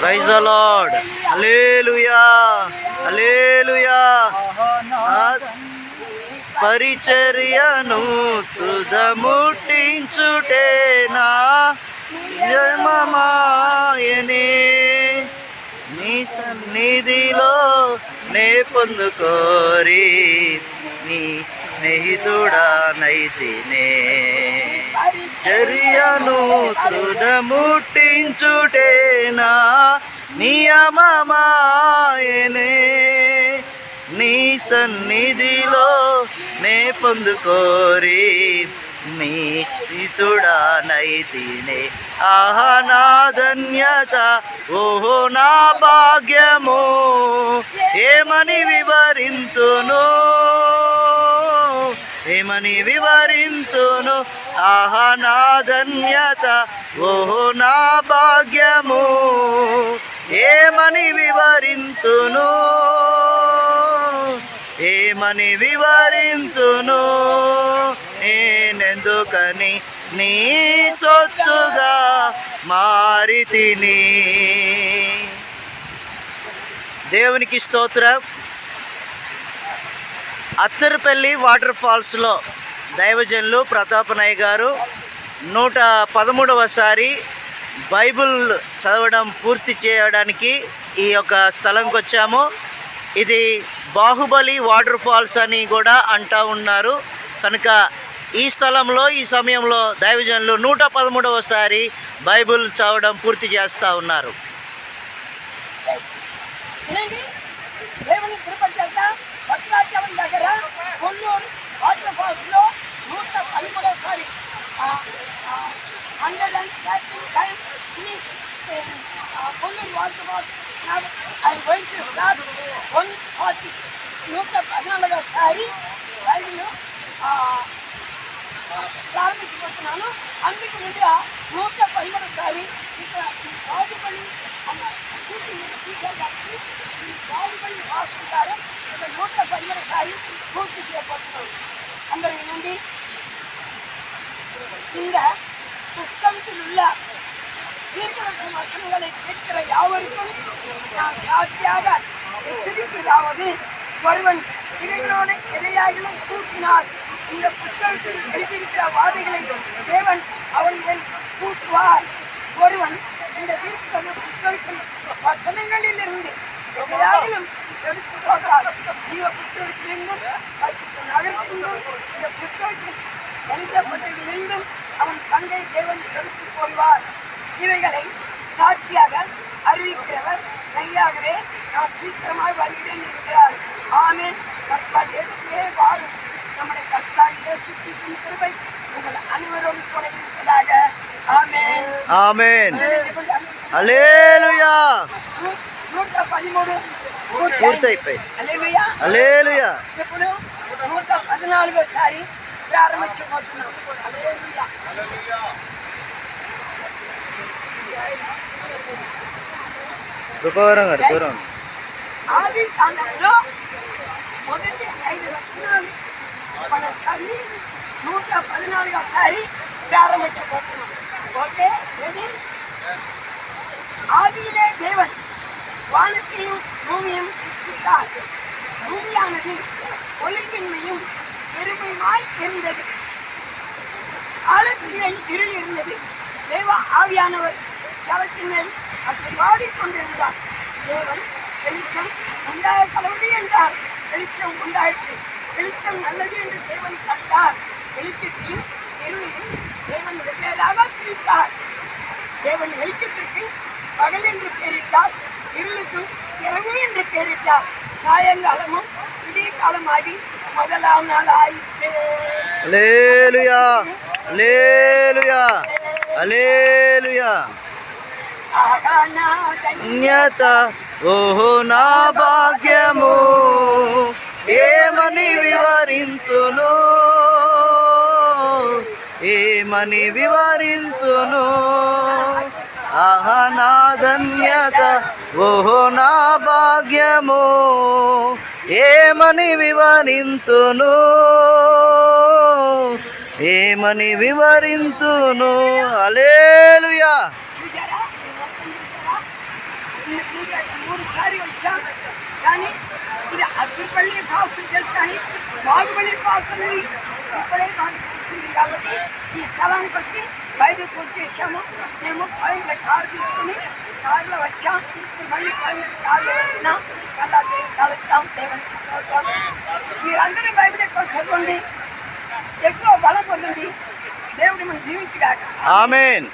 Praise అలాడ్ హల్లెలూయా హల్లెలూయా పరిచర్యను తుదముట్టించుటేనా జన్మమాయనే నీ సన్నిధిలో నే పొందుకోరి నీ స్నేహితుడా నైతినే. చర్యను తుదముట్టించుటేనా నియమమాయనే నీ సన్నిధిలో నే పొందుకోరి. నీ స్థితుడా ఆహా నా ధన్యత ఓహో నా భాగ్యము. ఏమని వివరింతును? ఏమని వివరింతును. ఆహా నా ధన్యత. ఓహో నా భాగ్యము. ఏమని వివరింతును? ఏమని వివరింతును? నేనెందుకని నీ సొత్తుగా మారి తిని దేవునికి స్తోత్రం. అత్తరుపల్లి వాటర్ ఫాల్స్లో దైవజనులు ప్రతాపనాయ్ గారు నూట పదమూడవసారి బైబిల్ చదవడం పూర్తి చేయడానికి ఈ యొక్క స్థలంకి వచ్చాము. ఇది బాహుబలి వాటర్ ఫాల్స్ అని కూడా అంటూ ఉన్నారు. కనుక ఈ స్థలంలో ఈ సమయంలో దైవజనులు నూట పదమూడవసారి బైబిల్ చదవడం పూర్తి చేస్తూ ఉన్నారు. వాటర్ నూట పదమూడవసారి hundred and thirty time finish Kolluru water falls I going to start one forty. నూట పద్నాలుగోసారి రైలు ప్రారంభించబోతున్నాను. అందుకు ముందుగా నూట పదిమూడుసారి ఇక్కడ ఈ బాహుబలి అన్న టీచర్ గారికి ఈ బాహుబలి రాసుకుంటారు ఇక్కడ నూట పదిమూడుసారి పూర్తి చేయబోతున్నాను. அந்த வினந்தி இந்த புஸ்தகத்தில் உள்ள தீர்க்கதரிசன வசனங்களை கேட்கிற யாவருக்கும் நான் சாட்சியாக எச்சரிப்பதாவது ஒருவன் இறைவனோடு இரையாகலை கூட்டினால் இந்த புத்தகத்தில் எழுதியிருக்கிற வாதைகளை தேவன் அவன் மேல் கூட்டுவார். ஒருவன் இந்த தீர்க்க மீண்டும் அவன் பங்கை தேவன் எடுத்துக் கொள்வார் இவைகளை சாட்சியாக அறிவிக்கிறவர் மெய்யாகவே நான் சீக்கிரமாய் வருகிறேன் என்கிறார் ஆமே கர்த்தர் இயேசுவே நம்முடைய கர்த்தர் இயேசுக்கின் கிருபை உங்கள் அனைவரும் கூட இருப்பதாக. ஆமேன். ஆமேன். அலேலுயா நூற்ற பதிமூணு பூர்த்தி அலேலுயா நூற்ற பதினாலு சாரி. పద్నాలుగోసారి ప్రారంభించబోతున్నాం హల్లెలూయా. కృపవరం గారు దూరం ఆది కాండంలో మొదటి ఐదు వచనాలు మనం చదివి నూట పద్నాలుగోసారి ప్రారంభించబోతున్నాం ఓకే రెడీ ஆதியிலே தேவன் வானத்தையும் பூமியும் சிருஷ்டித்தார் பூமியானது ஒளியின்மையும் பெருமையுமாய் இருந்தது ஆழத்தின் இருள் இருந்தது. தேவ ஆவியானவர் ஜலத்தின் மேல் அசைவாடி கொண்டிருந்தார். தேவன் வெளிச்சம் உண்டாய கலவுதி என்றார். வெளிச்சம் உண்டாயிற்று. வெளிச்சம் நல்லது என்று தேவன் கண்டார். வெளிச்சத்தையும் இருளையும் தேவன் வெவ்வேறாக பிரித்தார். தேவன் வெளிச்சத்திற்கு பகல் என்று பெயரிட்டார் இருளுக்கும் இரவு என்று பெயரிட்டார் சாயங்காலமும் விடிய காலமாகி అలేలుయా అలేలుయా అలేలుయా అన్యత ఓహో నా భాగ్యము ఏమని వివరింతును? ఏమని వివరింతును? ఆహా ధన్యత ఓహో నా భాగ్యము ఏమని వివరింతును? ఏమని వివరింతును? అలేలుయా ఈ ఈ స్థలానికి వచ్చి బయటకు వచ్చేసాము. మేము పైన కారు తీసుకుని కార్లో వచ్చాం మళ్ళీ పైన కారులో వచ్చినాం అలా కలుస్తాం దేవునికి స్తోత్రం. మీరందరూ బైబిల్ ఎక్కువ చదవండి ఎక్కువ బలం పొందండి దేవుడు మనం జీవించగాక ఆమెన్